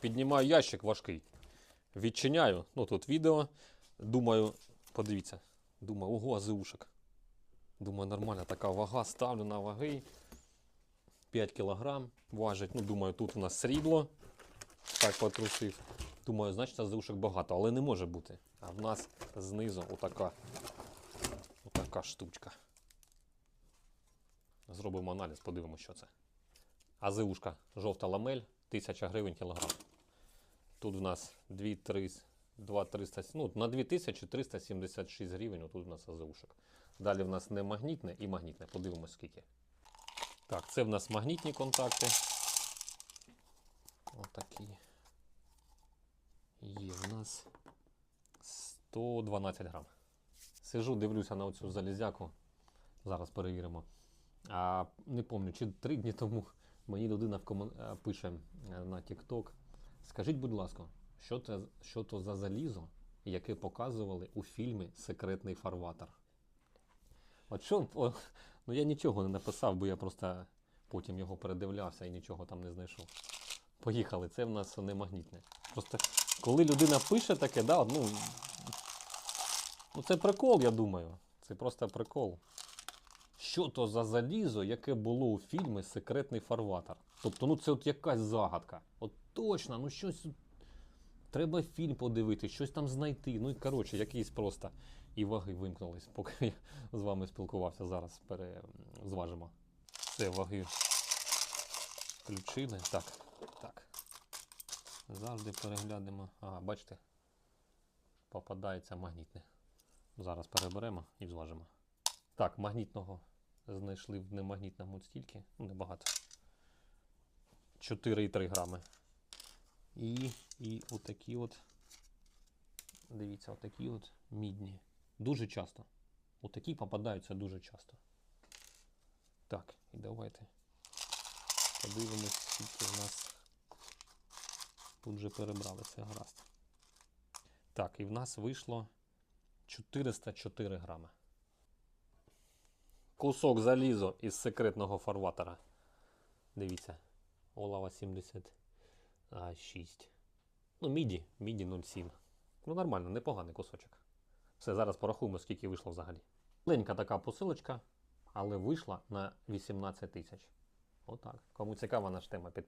Піднімаю ящик важкий. Відчиняю. Ну тут відео. Думаю, подивіться. Думаю, ого, азеушек. Думаю, нормальна така вага. Ставлю на ваги. 5 кілограм важить. Ну, думаю, тут у нас срібло. Так потрусив. Думаю, значить, азеушек багато, але не може бути. А в нас знизу отака, отака штучка. Зробимо аналіз, подивимося, що це. АЗУшка, жовта ламель, 1000 гривень кілограм. Тут в нас 2, 3, 2, 300, ну, на 2376 гривень, отут у нас АЗУшок. Далі в нас не магнітне і магнітне. Подивимось скільки. Так, це в нас магнітні контакти. Отакі. Є в нас 112 грам. Сижу, дивлюся на оцю залізяку. Зараз перевіримо. А, не пам'ятаю, чи три дні тому мені людина в комун... е, пише е, на TikTok. Скажіть, будь ласка, що це що то за залізо, яке показували у фільмі Секретний фарватер? От що, о, ну я нічого не написав, бо я просто потім його передивлявся і нічого там не знайшов. Поїхали, це в нас не магнітне. Просто коли людина пише таке, да, ну, ну це прикол, я думаю. Це просто прикол. Що то за залізо, яке було у фільмі Секретний фарватер? Тобто, ну це от якась загадка. От точно, ну щось. Треба фільм подивитися, щось там знайти. Ну і коротше, якісь просто і ваги вимкнулись, поки я з вами спілкувався. Зараз перезважимо. Все, ваги включили. Так, так. Завжди переглянемо. Ага, бачите, попадається магнітне. Зараз переберемо і зважимо. Так, магнітного знайшли в немагнітному стільки, ну небагато. 4,3 грами. І, і отакі от. Дивіться, отакі от мідні. Дуже часто. Отакі попадаються дуже часто. Так, і давайте подивимось, скільки в нас тут вже перебрали це гаразд. Так, і в нас вийшло 404 грами. Кусок залізу із секретного фарватера. Дивіться. Олава 76. Ну, міді, міді 0,7. Ну, нормально, непоганий кусочок. Все, зараз порахуємо, скільки вийшло взагалі. Маленька така посилочка, але вийшла на 18 тисяч. Отак. Кому цікава наша тема, підписуйтесь.